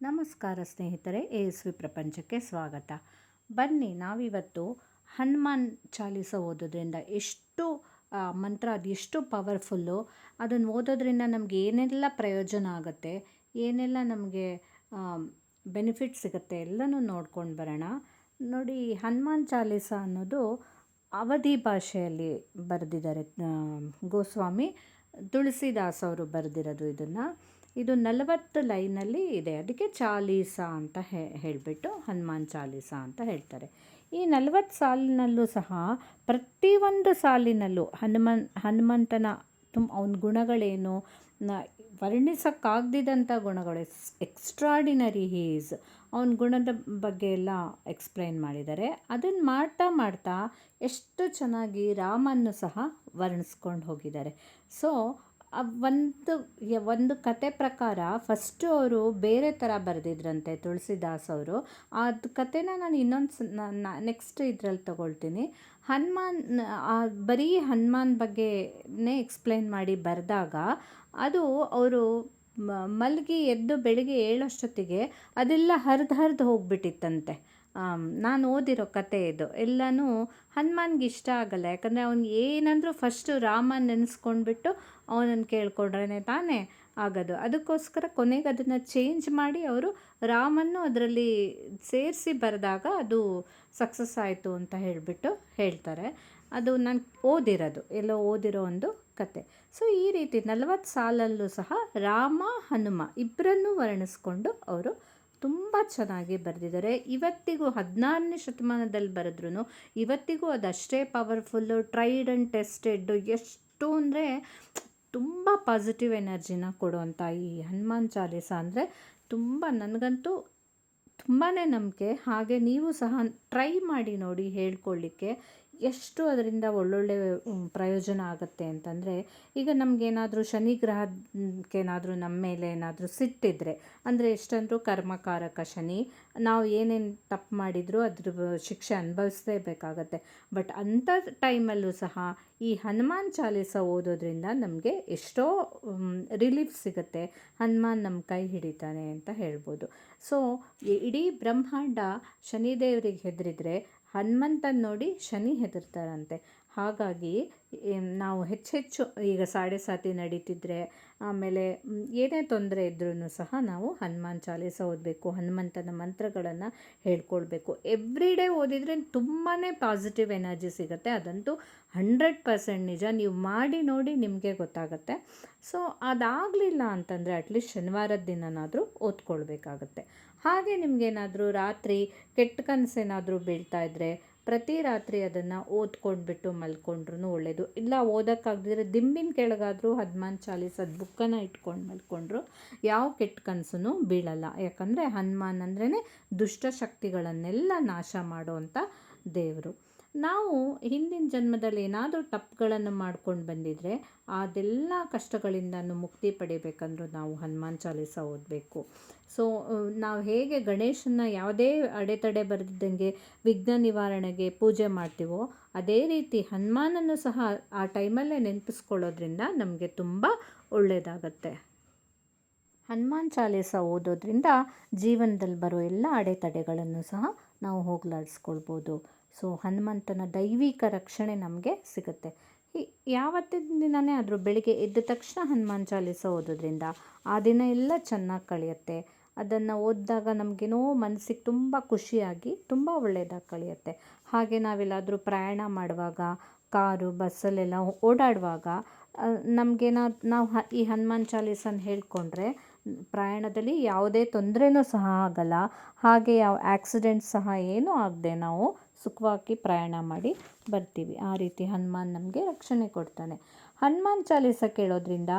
ನಮಸ್ಕಾರ ಸ್ನೇಹಿತರೆ, A S V ಪ್ರಪಂಚಕ್ಕೆ ಸ್ವಾಗತ. ಬನ್ನಿ, ನಾವಿವತ್ತು ಹನುಮಾನ್ ಚಾಲಿಸ ಓದೋದ್ರಿಂದ ಎಷ್ಟು ಮಂತ್ರ ಅದು ಎಷ್ಟು ಪವರ್ಫುಲ್ಲು, ಅದನ್ನು ಓದೋದ್ರಿಂದ ನಮಗೆ ಏನೆಲ್ಲ ಪ್ರಯೋಜನ ಆಗುತ್ತೆ, ಏನೆಲ್ಲ ನಮಗೆ ಬೆನಿಫಿಟ್ ಸಿಗುತ್ತೆ ಎಲ್ಲನೂ ನೋಡ್ಕೊಂಡು ಬರೋಣ. ನೋಡಿ, ಹನುಮಾನ್ ಚಾಲಿಸ ಅನ್ನೋದು ಅವಧಿ ಭಾಷೆಯಲ್ಲಿ ಬರೆದಿದ್ದಾರೆ ಗೋಸ್ವಾಮಿ ತುಳಸಿದಾಸ್ ಅವರು ಬರೆದಿರೋದು ಇದನ್ನು. ಇದು ನಲವತ್ತು ಲೈನಲ್ಲಿ ಇದೆ. ಅದಕ್ಕೆ ಚಾಲೀಸ ಅಂತ ಹೇಳಿಬಿಟ್ಟು ಹನುಮಾನ್ ಚಾಲೀಸ ಅಂತ ಹೇಳ್ತಾರೆ. ಈ ನಲವತ್ತು ಸಾಲಿನಲ್ಲೂ ಸಹ ಪ್ರತಿಯೊಂದು ಸಾಲಿನಲ್ಲೂ ಹನುಮನ್, ಹನುಮಂತನ ತುಂಬ ಅವನ ಗುಣಗಳೇನು ವರ್ಣಿಸೋಕ್ಕಾಗ್ದಿದ್ದಂಥ ಗುಣಗಳು ಎಕ್ಸ್ಟ್ರಾಡಿನರಿ ಹೀಸ್ ಅವನ ಗುಣದ ಬಗ್ಗೆ ಎಲ್ಲ ಎಕ್ಸ್ಪ್ಲೈನ್ ಮಾಡಿದ್ದಾರೆ. ಅದನ್ನು ಮಾಡ್ತಾ ಮಾಡ್ತಾ ಎಷ್ಟು ಚೆನ್ನಾಗಿ ರಾಮನ್ನು ಸಹ ವರ್ಣಿಸ್ಕೊಂಡು ಹೋಗಿದ್ದಾರೆ. ಸೊ ಒಂದು ಒಂದು ಕತೆ ಪ್ರಕಾರ ಫಸ್ಟು ಅವರು ಬೇರೆ ಥರ ಬರೆದಿದ್ರಂತೆ ತುಳಸಿದಾಸ್ ಅವರು. ಅದು ಕತೆನ ನಾನು ಇನ್ನೊಂದು ನೆಕ್ಸ್ಟ್ ಇದರಲ್ಲಿ ತಗೊಳ್ತೀನಿ. ಹನುಮಾನ್ ಬರೀ ಹನುಮಾನ್ ಬಗ್ಗೆನೇ ಎಕ್ಸ್ಪ್ಲೈನ್ ಮಾಡಿ ಬರೆದಾಗ ಅದು ಅವರು ಮಲಗಿ ಎದ್ದು ಬೆಳಿಗ್ಗೆ ಏಳೋಷ್ಟೊತ್ತಿಗೆ ಅದೆಲ್ಲ ಹರಿದು ಹರಿದು ಹೋಗ್ಬಿಟ್ಟಿತ್ತಂತೆ. ನಾನು ಓದಿರೋ ಕತೆ ಇದು. ಎಲ್ಲನೂ ಹನುಮಾನ್ಗೆ ಇಷ್ಟ ಆಗಲ್ಲ. ಯಾಕಂದರೆ ಅವ್ನಿಗೆ ಏನಂದರೂ ಫಸ್ಟು ರಾಮ ನೆನೆಸ್ಕೊಂಡ್ಬಿಟ್ಟು ಅವನನ್ನು ಕೇಳ್ಕೊಂಡ್ರೇ ತಾನೇ ಆಗೋದು. ಅದಕ್ಕೋಸ್ಕರ ಕೊನೆಗೆ ಅದನ್ನು ಚೇಂಜ್ ಮಾಡಿ ಅವರು ರಾಮನ್ನು ಅದರಲ್ಲಿ ಸೇರಿಸಿ ಬರೆದಾಗ ಅದು ಸಕ್ಸಸ್ ಆಯಿತು ಅಂತ ಹೇಳಿಬಿಟ್ಟು ಹೇಳ್ತಾರೆ. ಅದು ನಾನು ಓದಿರೋದು. ಎಲ್ಲೋ ಓದಿರೋ ಒಂದು ಕತೆ. ಸೊ ಈ ರೀತಿ ನಲವತ್ತು ಸಾಲಲ್ಲೂ ಸಹ ರಾಮ, ಹನುಮ ಇಬ್ಬರನ್ನೂ ವರ್ಣಿಸ್ಕೊಂಡು ಅವರು ತುಂಬ ಚೆನ್ನಾಗಿ ಬರೆದಿದ್ದಾರೆ. ಇವತ್ತಿಗೂ ಹದಿನಾರನೇ ಶತಮಾನದಲ್ಲಿ ಬರೆದ್ರೂ ಇವತ್ತಿಗೂ ಅದಷ್ಟೇ ಪವರ್ಫುಲ್ಲು ಟ್ರೈಡ್ ಆ್ಯಂಡ್ ಟೆಸ್ಟೆಡ್ ಎಷ್ಟು ಅಂದರೆ ತುಂಬ ಪಾಸಿಟಿವ್ ಎನರ್ಜಿನ ಕೊಡುವಂಥ ಈ ಹನುಮಾನ್ ಚಾಲೀಸ ಅಂದರೆ ತುಂಬ ನನಗಂತೂ ತುಂಬಾ ನಂಬಿಕೆ. ಹಾಗೆ ನೀವು ಸಹ ಟ್ರೈ ಮಾಡಿ ನೋಡಿ ಹೇಳ್ಕೊಳ್ಳಿಕ್ಕೆ ಎಷ್ಟು ಅದರಿಂದ ಒಳ್ಳೊಳ್ಳೆ ಪ್ರಯೋಜನ ಆಗುತ್ತೆ ಅಂತಂದರೆ, ಈಗ ನಮಗೇನಾದರೂ ಶನಿ ಗ್ರಹಕ್ಕೇನಾದರೂ ನಮ್ಮ ಮೇಲೆ ಏನಾದರೂ ಸಿಟ್ಟಿದ್ರೆ, ಅಂದರೆ ಎಷ್ಟಂದರೂ ಕರ್ಮಕಾರಕ ಶನಿ, ನಾವು ಏನೇನು ತಪ್ಪು ಮಾಡಿದರೂ ಅದ್ರ ಶಿಕ್ಷೆ ಅನುಭವಿಸಲೇಬೇಕಾಗತ್ತೆ. ಬಟ್ ಅಂಥ ಟೈಮಲ್ಲೂ ಸಹ ಈ ಹನುಮಾನ್ ಚಾಲೀಸ ಓದೋದ್ರಿಂದ ನಮಗೆ ಎಷ್ಟೋ ರಿಲೀಫ್ ಸಿಗುತ್ತೆ. ಹನುಮಾನ್ ನಮ್ಮ ಕೈ ಹಿಡಿತಾನೆ ಅಂತ ಹೇಳ್ಬೋದು. ಸೊ ಇಡೀ ಬ್ರಹ್ಮಾಂಡ ಶನಿದೇವರಿಗೆ ಹೆದರಿದ್ರೆ ಹನುಮಂತನ ನೋಡಿ ಶನಿ ಹೆದರ್ತಾರಂತೆ. ಹಾಗಾಗಿ ನಾವು ಹೆಚ್ಚೆಚ್ಚು ಈಗ ಸಾಡೆ ಸಾತಿ ನಡೀತಿದ್ರೆ, ಆಮೇಲೆ ಏನೇ ತೊಂದರೆ ಇದ್ರೂ ಸಹ ನಾವು ಹನುಮಾನ್ ಚಾಲೀಸ ಓದಬೇಕು, ಹನುಮಂತನ ಮಂತ್ರಗಳನ್ನು ಹೇಳ್ಕೊಳ್ಬೇಕು. ಎವ್ರಿ ಡೇ ಓದಿದರೆ ತುಂಬಾ ಪಾಸಿಟಿವ್ ಎನರ್ಜಿ ಸಿಗುತ್ತೆ. ಅದಂತೂ ಹಂಡ್ರೆಡ್ ಪರ್ಸೆಂಟ್ ನಿಜ. ನೀವು ಮಾಡಿ ನೋಡಿ ನಿಮಗೆ ಗೊತ್ತಾಗುತ್ತೆ. ಸೊ, ಅದಾಗಲಿಲ್ಲ ಅಂತಂದರೆ ಅಟ್ಲೀಸ್ಟ್ ಶನಿವಾರದ ದಿನನಾದರೂ ಓದ್ಕೊಳ್ಬೇಕಾಗತ್ತೆ. ಹಾಗೆ ನಿಮಗೇನಾದರೂ ರಾತ್ರಿ ಕೆಟ್ಟ ಕನಸೇನಾದರೂ ಬೀಳ್ತಾ ಇದ್ದರೆ ಪ್ರತಿ ರಾತ್ರಿ ಅದನ್ನು ಓದ್ಕೊಂಡ್ಬಿಟ್ಟು ಮಲ್ಕೊಂಡ್ರೂ ಒಳ್ಳೆಯದು ಇಲ್ಲ, ಓದೋಕ್ಕಾಗದಿದ್ರೆ ದಿಂಬಿನ ಕೆಳಗಾದರೂ ಹನುಮಾನ್ ಚಾಲೀಸದ ಬುಕ್ಕನ್ನು ಇಟ್ಕೊಂಡು ಮಲ್ಕೊಂಡ್ರು ಯಾವ ಕೆಟ್ಟ ಕನಸೂ ಬೀಳಲ್ಲ. ಯಾಕಂದರೆ ಹನುಮಾನ್ ಅಂದ್ರೇ ದುಷ್ಟಶಕ್ತಿಗಳನ್ನೆಲ್ಲ ನಾಶ ಮಾಡುವಂಥ ದೇವರು. ನಾವು ಹಿಂದಿನ ಜನ್ಮದಲ್ಲಿ ಏನಾದರೂ ತಪ್ಪುಗಳನ್ನು ಮಾಡ್ಕೊಂಡು ಬಂದಿದ್ರೆ ಅದೆಲ್ಲ ಕಷ್ಟಗಳಿಂದನೂ ಮುಕ್ತಿ ಪಡಿಬೇಕಂದ್ರೂ ನಾವು ಹನುಮಾನ್ ಚಾಲೀಸ ಓದಬೇಕು. ಸೊ ನಾವು ಹೇಗೆ ಗಣೇಶನ ಯಾವುದೇ ಅಡೆತಡೆ ಬರೆದಿದ್ದಂಗೆ ವಿಘ್ನ ನಿವಾರಣೆಗೆ ಪೂಜೆ ಮಾಡ್ತೀವೋ ಅದೇ ರೀತಿ ಹನುಮಾನನ್ನು ಸಹ ಆ ಟೈಮಲ್ಲೇ ನೆನಪಿಸ್ಕೊಳ್ಳೋದ್ರಿಂದ ನಮಗೆ ತುಂಬ ಒಳ್ಳೆಯದಾಗತ್ತೆ. ಹನುಮಾನ್ ಚಾಲೀಸ ಓದೋದ್ರಿಂದ ಜೀವನದಲ್ಲಿ ಬರೋ ಎಲ್ಲ ಅಡೆತಡೆಗಳನ್ನು ಸಹ ನಾವು ಹೋಗಲಾಡಿಸ್ಕೊಳ್ಬೋದು. ಸೊ ಹನುಮಂತನ ದೈವಿಕ ರಕ್ಷಣೆ ನಮಗೆ ಸಿಗುತ್ತೆ. ಯಾವತ್ತಿನ ದಿನವೇ ಆದರೂ ಬೆಳಿಗ್ಗೆ ಎದ್ದ ತಕ್ಷಣ ಹನುಮಾನ್ ಚಾಲಿಸ ಓದೋದ್ರಿಂದ ಆ ದಿನ ಎಲ್ಲ ಚೆನ್ನಾಗಿ ಕಳೆಯುತ್ತೆ. ಅದನ್ನು ಓದಿದಾಗ ನಮಗೇನೋ ಮನಸ್ಸಿಗೆ ತುಂಬ ಖುಷಿಯಾಗಿ ತುಂಬ ಒಳ್ಳೆಯದಾಗಿ ಕಳೆಯುತ್ತೆ. ಹಾಗೆ ನಾವೆಲ್ಲಾದರೂ ಪ್ರಯಾಣ ಮಾಡುವಾಗ, ಕಾರು, ಬಸ್ಸಲ್ಲೆಲ್ಲ ಓಡಾಡುವಾಗ ನಮಗೇನೋ, ನಾವು ಈ ಹನುಮಾನ್ ಚಾಲೀಸನ್ನು ಹೇಳಿಕೊಂಡ್ರೆ ಪ್ರಯಾಣದಲ್ಲಿ ಯಾವುದೇ ತೊಂದರೆನೂ ಸಹ ಆಗಲ್ಲ. ಹಾಗೆ ಯಾವ ಆಕ್ಸಿಡೆಂಟ್ ಸಹ ಏನೂ ಆಗದೆ ನಾವು ಸುಖವಾಗಿ ಪ್ರಯಾಣ ಮಾಡಿ ಬರ್ತೀವಿ. ಆ ರೀತಿ ಹನುಮಾನ್ ನಮಗೆ ರಕ್ಷಣೆ ಕೊಡ್ತಾನೆ. ಹನುಮಾನ್ ಚಾಲೀಸ ಕೇಳೋದ್ರಿಂದ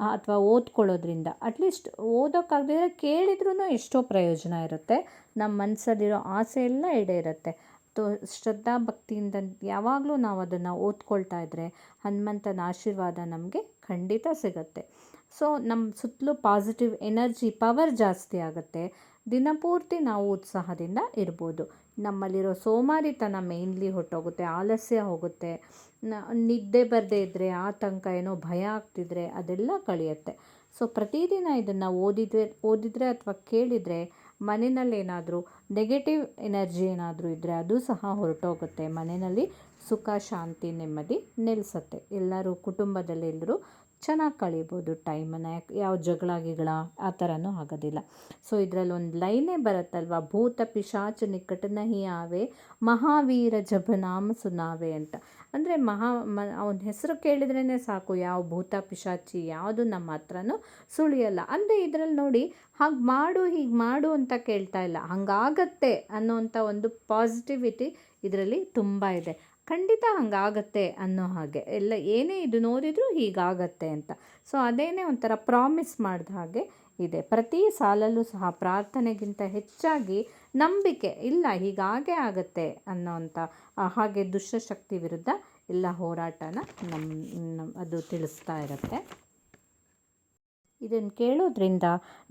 ಅಥವಾ ಓದ್ಕೊಳ್ಳೋದ್ರಿಂದ ಅಟ್ಲೀಸ್ಟ್ ಓದೋಕ್ಕಾಗದಿದ್ರೆ ಕೇಳಿದ್ರೂ ಎಷ್ಟೋ ಪ್ರಯೋಜನ ಇರುತ್ತೆ. ನಮ್ಮ ಮನಸ್ಸಲ್ಲಿರೋ ಆಸೆ ಎಲ್ಲ ಈಡೇರುತ್ತೆ. ತೋ, ಶ್ರದ್ಧಾ ಭಕ್ತಿಯಿಂದ ಯಾವಾಗಲೂ ನಾವು ಅದನ್ನು ಓದ್ಕೊಳ್ತಾ ಇದ್ದರೆ ಹನುಮಂತನ ಆಶೀರ್ವಾದ ನಮಗೆ ಖಂಡಿತ ಸಿಗುತ್ತೆ. ಸೊ ನಮ್ಮ ಸುತ್ತಲೂ ಪಾಸಿಟಿವ್ ಎನರ್ಜಿ ಪವರ್ ಜಾಸ್ತಿ ಆಗುತ್ತೆ. ದಿನಪೂರ್ತಿ ನಾವು ಉತ್ಸಾಹದಿಂದ ಇರ್ಬೋದು. ನಮ್ಮಲ್ಲಿರೋ ಸೋಮಾರಿತನ ಮೇಯ್ನ್ಲಿ ಹೊಟ್ಟೋಗುತ್ತೆ ಆಲಸ್ಯ ಹೋಗುತ್ತೆ. ನಿದ್ದೆ ಬರದೇ ಇದ್ದರೆ ಆತಂಕ, ಏನೋ ಭಯ ಆಗ್ತಿದ್ರೆ ಅದೆಲ್ಲ ಕಳೆಯುತ್ತೆ. ಸೊ ಪ್ರತಿದಿನ ಇದನ್ನು ಓದಿದ್ರೆ, ಓದಿದರೆ ಅಥವಾ ಕೇಳಿದರೆ ಮನೆಯಲ್ಲಿ ಏನಾದರೂ ನೆಗೆಟಿವ್ ಎನರ್ಜಿ ಏನಾದರೂ ಇದ್ದರೆ ಅದು ಸಹ ಹೊರಟೋಗುತ್ತೆ. ಮನೆಯಲ್ಲಿ ಸುಖ, ಶಾಂತಿ, ನೆಮ್ಮದಿ ನೆಲೆಸತ್ತೆ. ಎಲ್ಲರೂ ಕುಟುಂಬದಲ್ಲಿ ಎಲ್ಲರೂ ಚೆನ್ನಾಗಿ ಕಳೀಬೋದು ಟೈಮನ್ನು. ಯಾಕೆ, ಯಾವ ಜಗಳ ಗಿಗಳ ಆ ಥರನೂ ಆಗೋದಿಲ್ಲ. ಸೊ ಇದರಲ್ಲಿ ಒಂದು ಲೈನೇ ಬರುತ್ತಲ್ವ? ಭೂತ ಪಿಶಾಚ ನಿಕಟ ನಹಿ ಆವೆ ಮಹಾವೀರ ಜಭ ನಾಮ ಸುನಾವೆ ಅಂತ. ಅಂದರೆ ಮಹಾ, ಮ, ಅವನ ಹೆಸರು ಕೇಳಿದ್ರೇ ಸಾಕು, ಯಾವ ಭೂತ ಪಿಶಾಚಿ, ಯಾವುದು ನಮ್ಮ ಹತ್ರನೂ ಸುಳಿಯಲ್ಲ. ಅಂದರೆ ಇದರಲ್ಲಿ ನೋಡಿ, ಹಾಗೆ ಮಾಡು, ಹೀಗೆ ಮಾಡು ಅಂತ ಕೇಳ್ತಾ ಇಲ್ಲ. ಹಂಗಾಗತ್ತೆ ಅನ್ನೋವಂಥ ಒಂದು ಪಾಸಿಟಿವಿಟಿ ಇದರಲ್ಲಿ ತುಂಬ ಇದೆ. ಖಂಡಿತ ಹಂಗಾಗತ್ತೆ ಅನ್ನೋ ಹಾಗೆ. ಎಲ್ಲ ಏನೇ ಇದು ನೋಡಿದರೂ ಹೀಗಾಗತ್ತೆ ಅಂತ. ಸೊ ಅದೇನೇ ಒಂಥರ ಪ್ರಾಮಿಸ್ ಮಾಡಿದ ಹಾಗೆ ಇದೆ. ಪ್ರತಿ ಸಾಲಲ್ಲೂ ಸಹ ಪ್ರಾರ್ಥನೆಗಿಂತ ಹೆಚ್ಚಾಗಿ ನಂಬಿಕೆ ಇಲ್ಲ, ಹೀಗಾಗೇ ಆಗತ್ತೆ ಅನ್ನೋವಂಥ ಹಾಗೆ ದುಷ್ಟಶಕ್ತಿ ವಿರುದ್ಧ ಎಲ್ಲ ಹೋರಾಟನ ನಮ್ಮ ನಮ್ಮ ಅದು ತಿಳಿಸ್ತಾ ಇರುತ್ತೆ. ಇದನ್ನು ಕೇಳೋದ್ರಿಂದ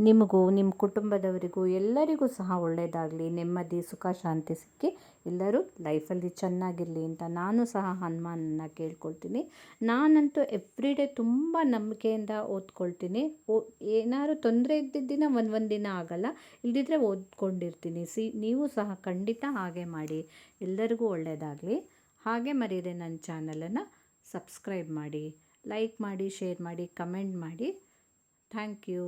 ನಿಮಗೂ ನಿಮ್ಮ ಕುಟುಂಬದವರಿಗೂ ಎಲ್ಲರಿಗೂ ಸಹ ಒಳ್ಳೆಯದಾಗಲಿ ನೆಮ್ಮದಿ, ಸುಖ, ಶಾಂತಿ ಸಿಕ್ಕಿ ಎಲ್ಲರೂ ಲೈಫಲ್ಲಿ ಚೆನ್ನಾಗಿರಲಿ ಅಂತ ನಾನು ಸಹ ಹನುಮಾನನ್ನ ಕೇಳ್ಕೊಳ್ತೀನಿ. ನಾನಂತೂ ಎವ್ರಿ ಡೇ ತುಂಬ ನಂಬಿಕೆಯಿಂದ ಓದ್ಕೊಳ್ತೀನಿ. ಓ ಏನಾದ್ರು ತೊಂದರೆ ಇದ್ದಿದ್ದ ದಿನ ಒಂದು ಒಂದು ದಿನ ಆಗಲ್ಲ. ಇಲ್ದಿದ್ರೆ ಓದ್ಕೊಂಡಿರ್ತೀನಿ. ಸಿ, ನೀವು ಸಹ ಖಂಡಿತ ಹಾಗೆ ಮಾಡಿ. ಎಲ್ಲರಿಗೂ ಒಳ್ಳೆಯದಾಗಲಿ ಹಾಗೆ ಮರೀದೆ ನನ್ನ ಚಾನಲನ್ನು ಸಬ್ಸ್ಕ್ರೈಬ್ ಮಾಡಿ ಲೈಕ್ ಮಾಡಿ ಶೇರ್ ಮಾಡಿ ಕಮೆಂಟ್ ಮಾಡಿ. Thank you